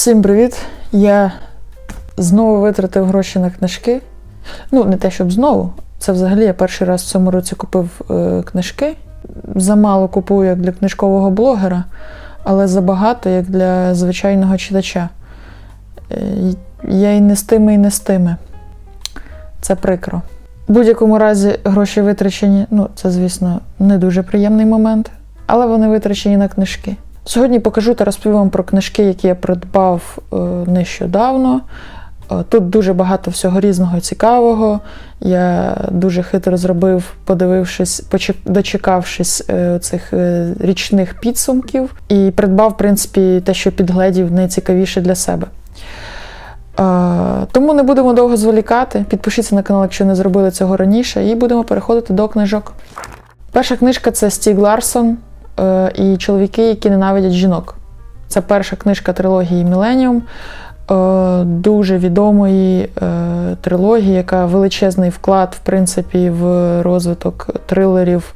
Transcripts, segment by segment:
Всім привіт! Я знову витратив гроші на книжки. Ну, не те, щоб знову. Це взагалі я перший раз в цьому році купив е, книжки. Замало купую як для книжкового блогера, але забагато як для звичайного читача. Е, я і не з тими, і не з тими. Це прикро. В будь-якому разі гроші витрачені, ну, це, звісно, не дуже приємний момент, але вони витрачені на книжки. Сьогодні покажу та розповім вам про книжки, які я придбав е, нещодавно. Е, Тут дуже багато всього різного цікавого. Я дуже хитро зробив, подивившись, дочекавшись е, цих річних підсумків, і придбав, в принципі, те, що підгледів найцікавіше для себе. Тому не будемо довго зволікати. Підпишіться на канал, якщо не зробили цього раніше, і будемо переходити до книжок. Перша книжка це Стіг Ларсон і чоловіки, які ненавидять жінок. Це перша книжка трилогії Міленіум, е, дуже відомої е, трилогії, яка величезний вклад, в принципі, в розвиток трилерів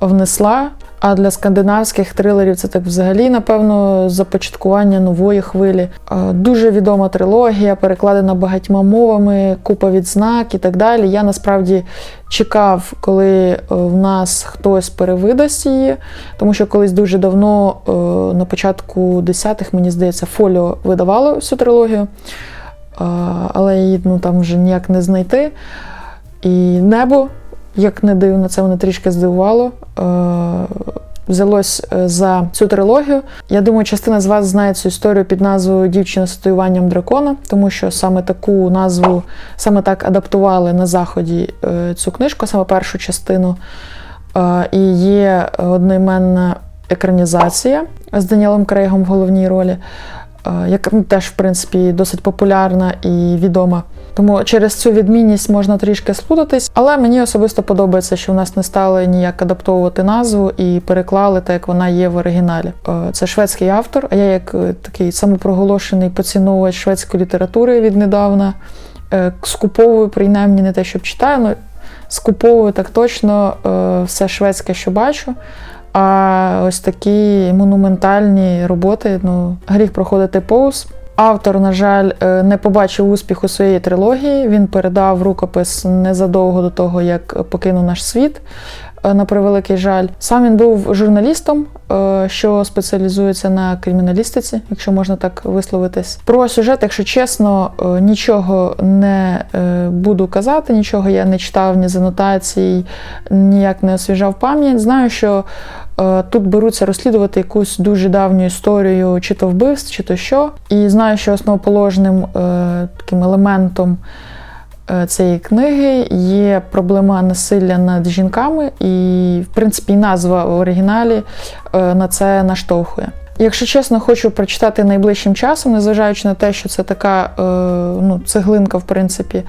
внесла. А для скандинавських трилерів це так взагалі, напевно, започаткування нової хвилі. Дуже відома трилогія, перекладена багатьма мовами, купа відзнак і так далі. Я насправді чекав, коли е, в нас хтось перевидасть її, тому що колись дуже давно, е, на початку десятих, мені здається, фоліо видавало всю трилогію, але її ну, там вже ніяк не знайти. І небо, як не дивно, це мене трішки здивувало. Е, Взялось е, за цю трилогію. Я думаю, частина з вас знає цю історію під назвою Дівчина з татуюванням дракона, тому що саме таку назву саме так адаптували на заході е, цю книжку, саме першу частину. І є одноіменна екранізація з Даніелем Крейгом в головній ролі, яка ну, теж, в принципі, досить популярна і відома. Тому через цю відмінність можна трішки сплутатись, але мені особисто подобається, що в нас не стали ніяк адаптовувати назву і переклали так, як вона є в оригіналі. Е, Це шведський автор, а я як е, такий самопроголошений поціновувач шведської літератури віднедавна е, скуповую, принаймні не те, щоб читаю, але скуповую так точно все шведське, що бачу. А ось такі монументальні роботи, ну, гріх проходити повз. Автор, на жаль, е, не побачив успіху своєї трилогії. Він передав рукопис незадовго до того, як покинув наш світ. е, На превеликий жаль, сам він був журналістом, е, що спеціалізується на криміналістиці, якщо можна так висловитись. Про сюжет, якщо чесно, нічого не буду казати, нічого я не читав ні з анотацій, ніяк не освіжав пам'ять. Знаю, що тут беруться розслідувати якусь дуже давню історію, чи то вбивств, чи то що. І знаю, що основоположним е, таким елементом е, цієї книги є проблема насилля над жінками, і, в принципі, назва в оригіналі е, на це наштовхує. Якщо чесно, хочу прочитати найближчим часом, незважаючи на те, що це така е, ну, цеглинка, в принципі.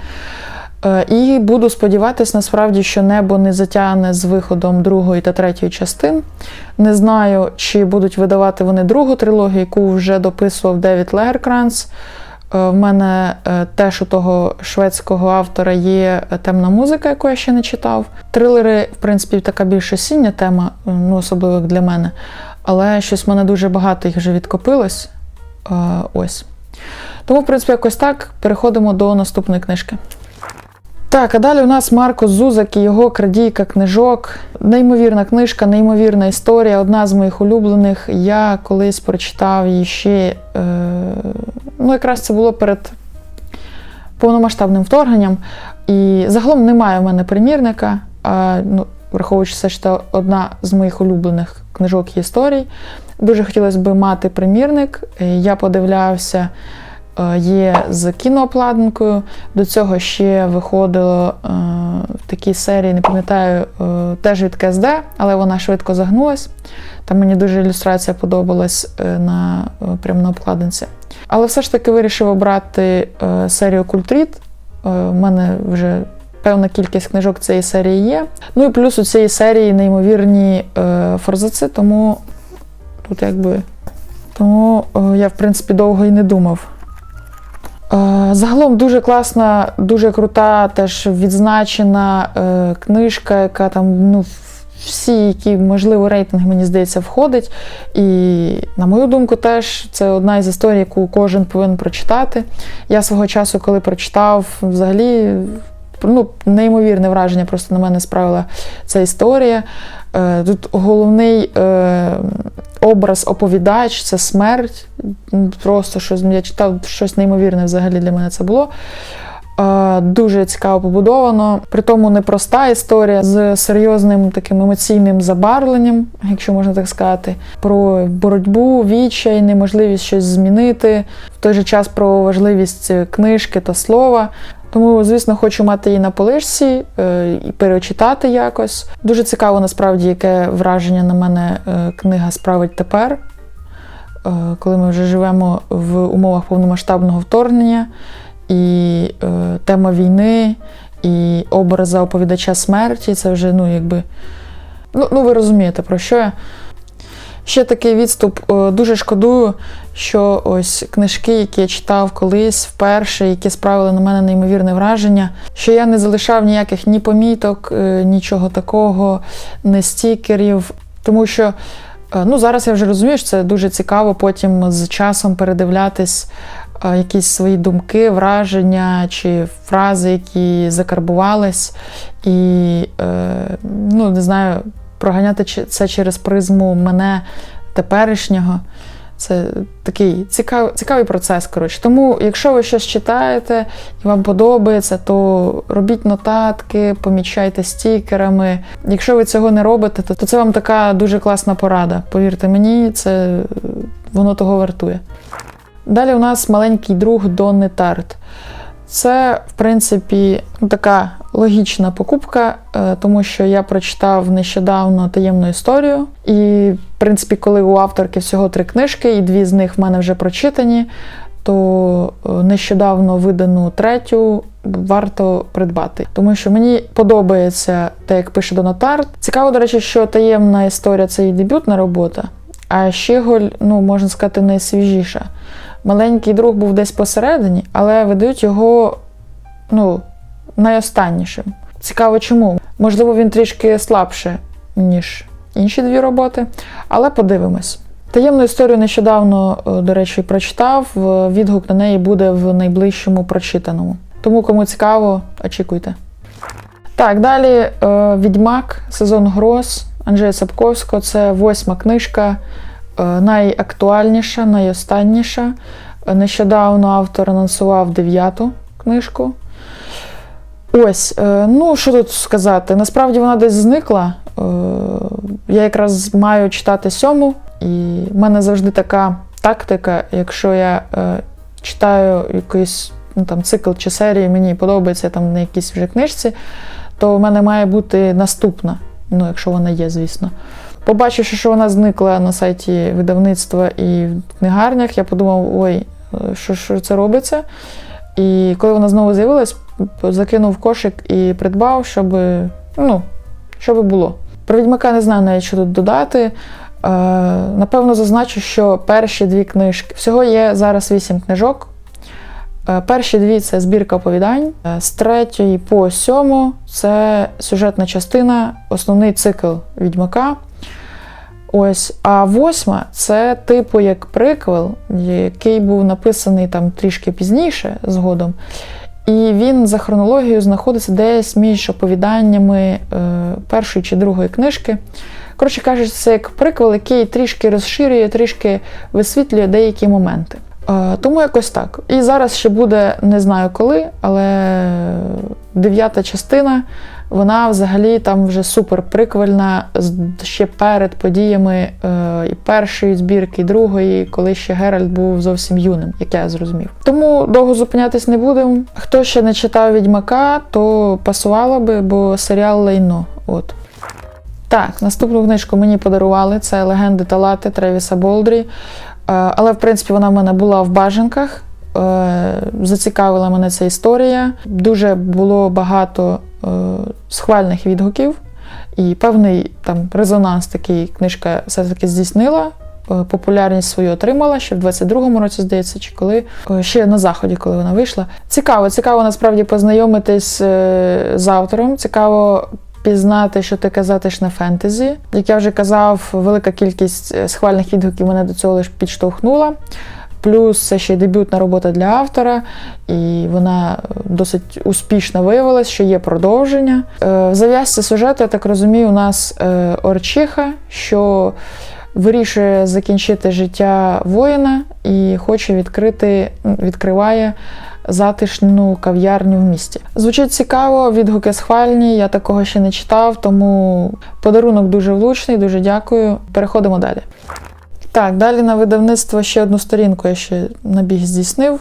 Е, І буду сподіватися, насправді, що небо не затягне з виходом другої та третьої частин. Не знаю, чи будуть видавати вони другу трилогію, яку вже дописував Девід Легеркранц. Е, В мене е, теж у того шведського автора є темна музика, яку я ще не читав. Трилери, в принципі, така більш осіння тема, ну, особливо для мене. Але щось в мене дуже багато їх вже відкопилось. Ось. Тому, в принципі, якось так. Переходимо до наступної книжки. Так, а далі у нас Марко Зузак і його крадійка книжок. Неймовірна книжка, неймовірна історія, одна з моїх улюблених. Я колись прочитав її ще. Е, ну, якраз це було перед повномасштабним вторгненням. І загалом немає в мене примірника. А, ну, враховуючи все, що це одна з моїх улюблених книжок і історій. Дуже хотілося б мати примірник. Е, Я подивлявся є з кінообкладинкою. До цього ще виходило е, в такій серії, не пам'ятаю, е, теж від КСД, але вона швидко загнулась. Там мені дуже ілюстрація подобалась е, на е, прямо на обкладинці. Але все ж таки вирішив обрати е, серію Культріт. Е, У мене вже певна кількість книжок цієї серії є. Ну і плюс у цієї серії неймовірні е, форзаци, тому тут якби. Тому е, я, в принципі, довго і не думав. Е, Загалом дуже класна, дуже крута, теж відзначена е, книжка, яка там ну, всі, які можливо рейтинг, мені здається, входить. І, на мою думку, теж це одна із історій, яку кожен повинен прочитати. Я свого часу, коли прочитав, взагалі. Ну, неймовірне враження просто на мене справила ця історія. Е, Тут головний е, образ оповідач це смерть. Просто щось я читав щось неймовірне взагалі для мене це було. Е, Дуже цікаво побудовано. При тому непроста історія з серйозним таким емоційним забарвленням, якщо можна так сказати, про боротьбу, відчай, неможливість щось змінити, в той же час про важливість книжки та слова. Тому, звісно, хочу мати її на полишці е, і перечитати якось. Дуже цікаво, насправді, яке враження на мене е, книга справить тепер, е, коли ми вже живемо в умовах повномасштабного вторгнення, і тема війни, і образа оповідача смерті це вже, ну, якби. Ну, ну ви розумієте, про що я. Ще такий відступ. Дуже шкодую, що ось книжки, які я читав колись вперше, які справили на мене неймовірне враження, що я не залишав ніяких ні поміток, е, нічого такого, не стікерів. Тому що е, ну, зараз я вже розумію, що це дуже цікаво потім з часом передивлятись е, якісь свої думки, враження чи фрази, які закарбувались. І ну, не знаю проганяти це через призму мене теперішнього. Це такий цікавий, цікавий процес. Коротше. Тому, якщо ви щось читаєте і вам подобається, то робіть нотатки, помічайте стікерами. Якщо ви цього не робите, то, то це вам така дуже класна порада. Повірте мені, це воно того вартує. Далі у нас маленький друг Донни Тарт. Це, в принципі, ну, така логічна покупка, е, тому що я прочитав нещодавно таємну історію. І, принципі, коли у авторки всього три книжки, і дві з них в мене вже прочитані, то е, нещодавно видану третю варто придбати. Тому що мені подобається те, як пише Донатарт. Цікаво, до речі, що таємна історія це її дебютна робота, а Щіголь, ну, можна сказати, найсвіжіша. Маленький друг був десь посередині, але видають його ну, найостаннішим. Цікаво, чому? Можливо, він трішки слабше, ніж інші дві роботи, але подивимось. Таємну історію нещодавно, е, до речі, прочитав. е, Відгук на неї буде в найближчому прочитаному. Тому, кому цікаво, очікуйте. Так, далі е, Відьмак, сезон гроз Анджея Сапковського. Це восьма книжка, найактуальніша, найостанніша. Нещодавно автор анонсував дев'яту книжку. Ось, ну що тут сказати? Насправді вона десь зникла. Е, Я якраз маю читати сьому, і в мене завжди така тактика, якщо я е, читаю якийсь ну, там, цикл чи серії, мені подобається там на якійсь вже книжці, то в мене має бути наступна, ну, якщо вона є, звісно. Побачивши, що вона зникла на сайті видавництва і в книгарнях, я подумав, ой, е, що, що це робиться. І коли вона знову з'явилась, закинув кошик і придбав, щоб, ну, щоб було. Про відьмака не знаю навіть, що тут додати. Е, напевно, зазначу, що перші дві книжки. Всього є зараз вісім книжок. Е, перші дві це збірка оповідань. Е, З третьої по сьому це сюжетна частина, основний цикл відьмака. Ось, а восьма це типу як приквел, який був написаний там трішки пізніше згодом. І він за хронологією знаходиться десь між оповіданнями е, першої чи другої книжки. Коротше кажучи, це як приквел, який трішки розширює, трішки висвітлює деякі моменти. Е, тому якось так. І зараз ще буде, не знаю коли, але дев'ята частина, вона взагалі там вже супер приквельна, ще перед подіями е, і першої збірки, і другої, коли ще Геральт був зовсім юним, як я зрозумів. Тому довго зупинятись не будемо. Хто ще не читав Відьмака, то пасувало би, бо серіал лайно. От. Так, наступну книжку мені подарували. Це Легенди та лати Тревіса Болдрі. Е, Але, в принципі, вона в мене була в бажанках. Е, Зацікавила мене ця історія. Дуже було багато е, схвальних відгуків, і певний там резонанс такий книжка все-таки здійснила. Е, Популярність свою отримала ще в 22-му році, здається, чи коли ще на заході, коли вона вийшла. Цікаво, цікаво насправді познайомитись з автором. Цікаво пізнати, що таке затишне фентезі. Як я вже казав, велика кількість схвальних відгуків мене до цього лише підштовхнула. Плюс це ще й дебютна робота для автора, і вона досить успішно виявилась, що є продовження. Е, В зав'язці сюжету, я так розумію, у нас е, Орчиха, що вирішує закінчити життя воїна і хоче відкрити, відкриває затишну кав'ярню в місті. Звучить цікаво, відгуки схвальні, я такого ще не читав, тому подарунок дуже влучний, дуже дякую. Переходимо далі. Так, далі на видавництво ще одну сторінку я ще набіг здійснив.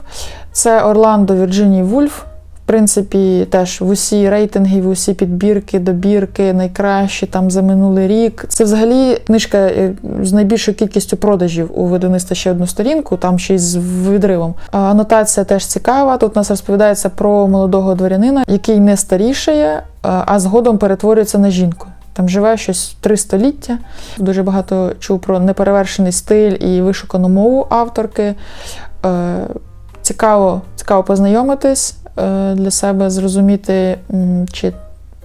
Це Орландо Вірджиній Вульф. В принципі, теж в усі рейтинги, в усі підбірки, добірки, найкращі там за минулий рік. Це взагалі книжка е, з найбільшою кількістю продажів у видавництва ще одну сторінку, там ще й з відривом. Анотація теж цікава. Тут у нас розповідається про молодого дворянина, який не старішає, а згодом перетворюється на жінку. Там живе щось три століття. Дуже багато чув про неперевершений стиль і вишукану мову авторки. Е, Цікаво, цікаво познайомитись е, для себе, зрозуміти, чи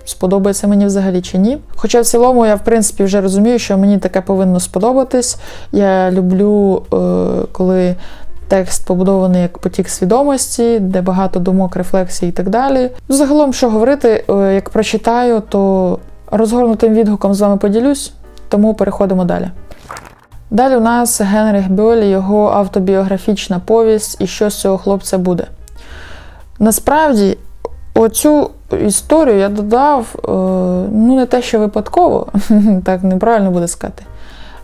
сподобається мені взагалі чи ні. Хоча в цілому я, в принципі, вже розумію, що мені таке повинно сподобатись. Я люблю, е, коли текст побудований як потік свідомості, де багато думок, рефлексій і так далі. Загалом, що говорити, як прочитаю, то розгорнутим відгуком з вами поділюсь, тому переходимо далі. Далі у нас Генріх Бьолі, його автобіографічна повість і що з цього хлопця буде. Насправді, оцю історію я додав, е, ну, не те, що випадково, так неправильно буде сказати,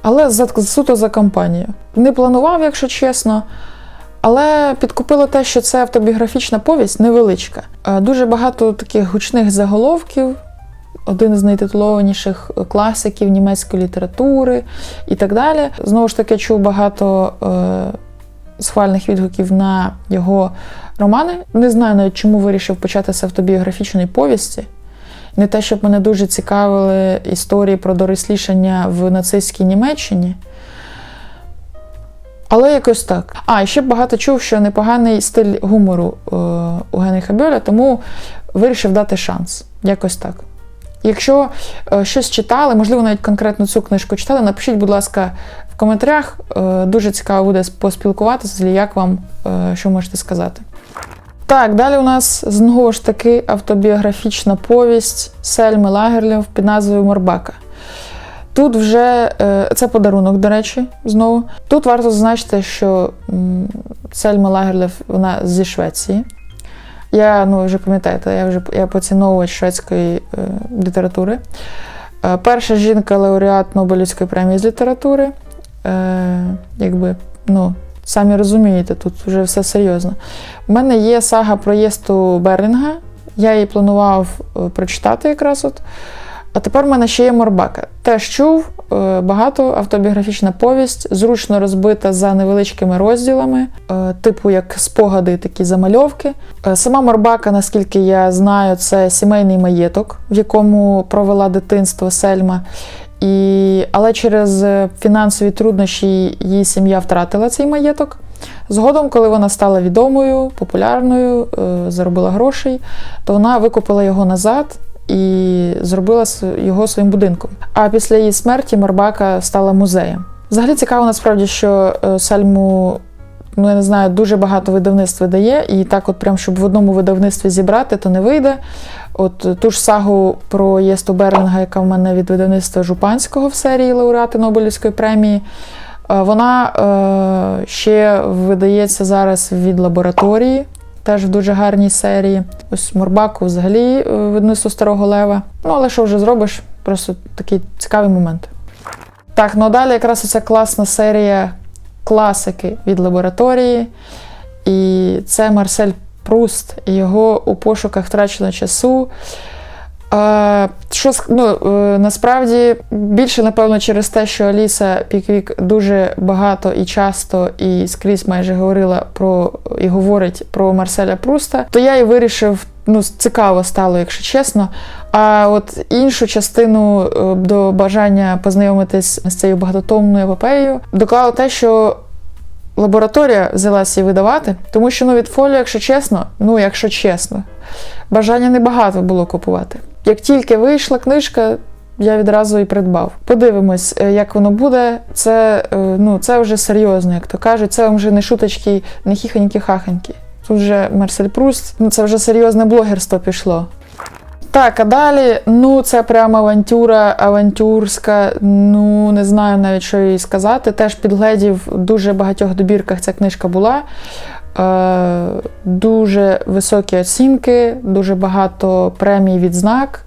але суто за компанію. Не планував, якщо чесно. Але підкупило те, що це автобіографічна повість невеличка. Е, Дуже багато таких гучних заголовків, один з найтитулованіших класиків німецької літератури і так далі. Знову ж таки, чув багато е, схвальних відгуків на його романи. Не знаю навіть, чому вирішив почати з автобіографічної повісті. Не те, щоб мене дуже цікавили історії про дорослішання в нацистській Німеччині. Але якось так. А, і ще багато чув, що непоганий стиль гумору е, у Генріха Бьоля, тому вирішив дати шанс. Якось так. Якщо е, щось читали, можливо, навіть конкретно цю книжку читали, напишіть, будь ласка, в коментарях. Е, дуже цікаво буде поспілкуватися, як вам е, що можете сказати. Так, далі у нас знову ж таки автобіографічна повість Сельми Лагерлєв під назвою Морбака. Тут вже це подарунок, до речі, знову. Тут варто зазначити, що Сельма Лагерлєв вона зі Швеції. Я ну, вже пам'ятаєте, я вже я поціновувач шведської е, літератури. Е, перша жінка лауреат Нобелівської премії з літератури. Е, якби, ну, самі розумієте, тут вже все серйозно. У мене є сага про Єсту Берлінга. Я її планував е, прочитати якраз от. А тепер в мене ще є Морбака. Теж чув е, багато автобіографічна повість, зручно розбита за невеличкими розділами, е, типу як спогади, такі замальовки. Е, Сама Морбака, наскільки я знаю, це сімейний маєток, в якому провела дитинство Сельма. І... Але через фінансові труднощі її сім'я втратила цей маєток. Згодом, коли вона стала відомою, популярною, заробила грошей, то вона викупила його назад і зробила його своїм будинком. А після її смерті Марбака стала музеєм. Взагалі цікаво насправді, що е, Сальму, ну я не знаю, дуже багато видавництв видає, і так, от прям щоб в одному видавництві зібрати, то не вийде. От е, ту ж сагу про Єсту Берлінга, яка в мене від видавництва Жупанського в серії лауреати Нобелівської премії. е, Вона е, ще видається зараз від лабораторії, теж в дуже гарній серії. Ось Мурбаку взагалі е, Старого Лева. Ну, але що вже зробиш? Просто такий цікавий момент. Так, ну а далі якраз оця класна серія класики від лабораторії. І це Марсель Пруст і його у пошуках втраченого часу. Що, ну, е, насправді більше, напевно, через те, що Аліса Піквік дуже багато і часто і скрізь майже говорила про і говорить про Марселя Пруста, то я і вирішив, ну, цікаво стало, якщо чесно. А от іншу частину е, до бажання познайомитись з цією багатотомною епопеєю доклало те, що лабораторія взялася її видавати, тому що ну, від фоліо, якщо чесно, ну якщо чесно, бажання небагато було купувати. Як тільки вийшла книжка, я відразу і придбав. Подивимось, е, як воно буде. Це, е, ну, це вже серйозно, як то кажуть. Це вже не шуточки, не хіханьки-хаханьки. Тут вже Марсель Пруст, ну це вже серйозне блогерство пішло. Так, а далі, ну це прямо авантюра, авантюрська. Ну не знаю навіть, що їй сказати. Теж підгледів в дуже багатьох добірках ця книжка була. Е, дуже високі оцінки, дуже багато премій відзнак.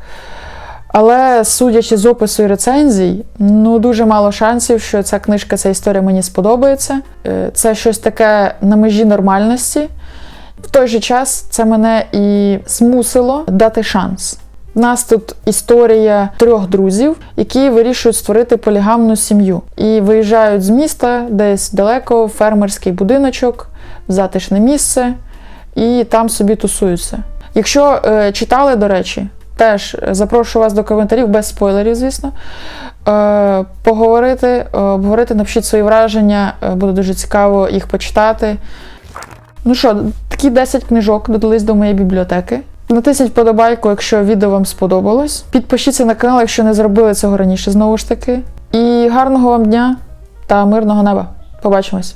Але судячи з опису і рецензій, ну дуже мало шансів, що ця книжка, ця історія мені сподобається. Е, Це щось таке на межі нормальності. В той же час це мене і змусило дати шанс. У нас тут історія трьох друзів, які вирішують створити полігамну сім'ю і виїжджають з міста десь далеко, в фермерський будиночок, затишне місце, і там собі тусуються. Якщо е, читали, до речі, теж запрошую вас до коментарів без спойлерів, звісно. Е, поговорити, обговорити, напишіть свої враження, е, буде дуже цікаво їх почитати. Ну що, такі 10 книжок додались до моєї бібліотеки. Натисніть подобайку, якщо відео вам сподобалось. Підпишіться на канал, якщо не зробили цього раніше, знову ж таки. І гарного вам дня та мирного неба. Побачимось!